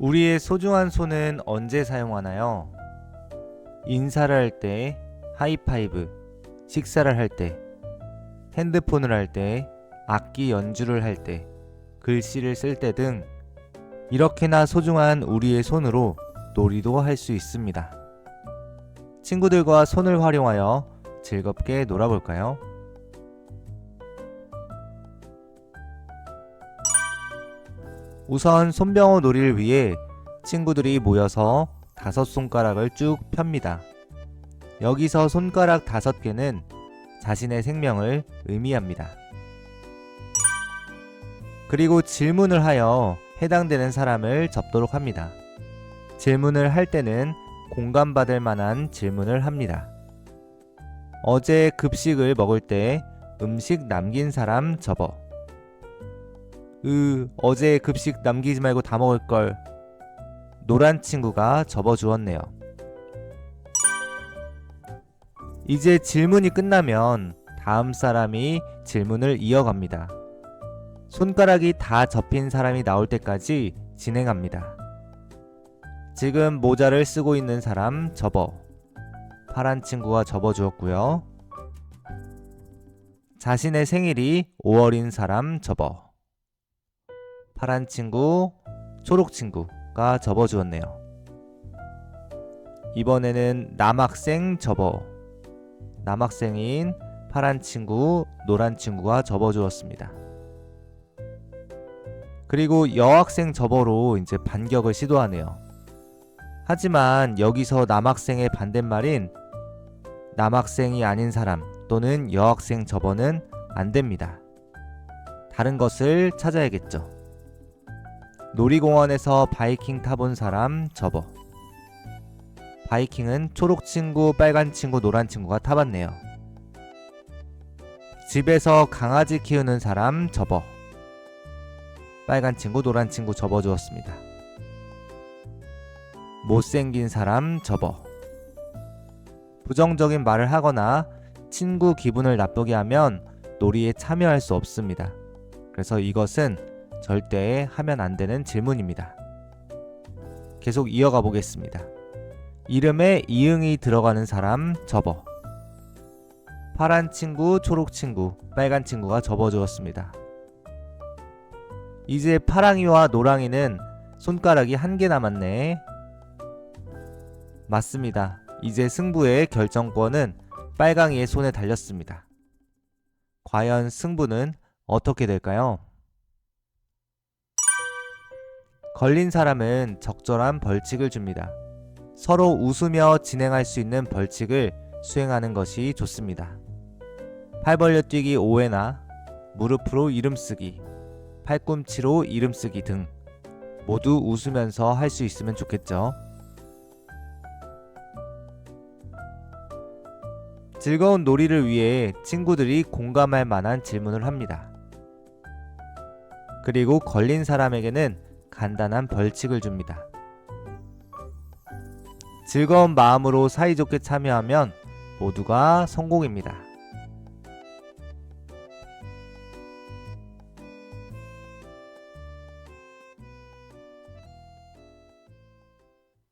우리의 소중한 손은 언제 사용하나요? 인사를 할 때, 하이파이브, 식사를 할 때, 핸드폰을 할 때, 악기 연주를 할 때, 글씨를 쓸 때 등 이렇게나 소중한 우리의 손으로 놀이도 할 수 있습니다. 친구들과 손을 활용하여 즐겁게 놀아볼까요? 우선 손병호 놀이를 위해 친구들이 모여서 다섯 손가락을 쭉 펴니다. 여기서 손가락 다섯 개는 자신의 생명을 의미합니다. 그리고 질문을 하여 해당되는 사람을 접도록 합니다. 질문을 할 때는 공감받을 만한 질문을 합니다. 어제 급식을 먹을 때 음식 남긴 사람 접어. 으, 어제 급식 남기지 말고 다 먹을 걸. 노란 친구가 접어 주었네요. 이제 질문이 끝나면 다음 사람이 질문을 이어갑니다. 손가락이 다 접힌 사람이 나올 때까지 진행합니다. 지금 모자를 쓰고 있는 사람 접어. 파란 친구가 접어 주었고요. 자신의 생일이 5월인 사람 접어. 파란 친구, 초록 친구가 접어 주었네요. 이번에는 남학생 접어. 남학생인 파란 친구, 노란 친구가 접어 주었습니다. 그리고 여학생 접어로 이제 반격을 시도하네요. 하지만 여기서 남학생의 반대말인 남학생이 아닌 사람 또는 여학생 접어는 안 됩니다. 다른 것을 찾아야겠죠. 놀이공원에서 바이킹 타본 사람 접어. 바이킹은 초록 친구, 빨간 친구, 노란 친구가 타봤네요. 집에서 강아지 키우는 사람 접어. 빨간 친구, 노란 친구 접어 주었습니다. 못생긴 사람 접어. 부정적인 말을 하거나 친구 기분을 나쁘게 하면 놀이에 참여할 수 없습니다. 그래서 이것은 절대 하면 안 되는 질문입니다. 계속 이어가 보겠습니다. 이름에 이응이 들어가는 사람 접어. 파란 친구, 초록 친구, 빨간 친구가 접어 주었습니다. 이제 파랑이와 노랑이는 손가락이 한 개 남았네. 맞습니다. 이제 승부의 결정권은 빨강이의 손에 달렸습니다. 과연 승부는 어떻게 될까요? 걸린 사람은 적절한 벌칙을 줍니다. 서로 웃으며 진행할 수 있는 벌칙을 수행하는 것이 좋습니다. 팔 벌려 뛰기 5회나 무릎으로 이름 쓰기, 팔꿈치로 이름 쓰기 등 모두 웃으면서 할 수 있으면 좋겠죠. 즐거운 놀이를 위해 친구들이 공감할 만한 질문을 합니다. 그리고 걸린 사람에게는 간단한 벌칙을 줍니다. 즐거운 마음으로 사이좋게 참여하면 모두가 성공입니다.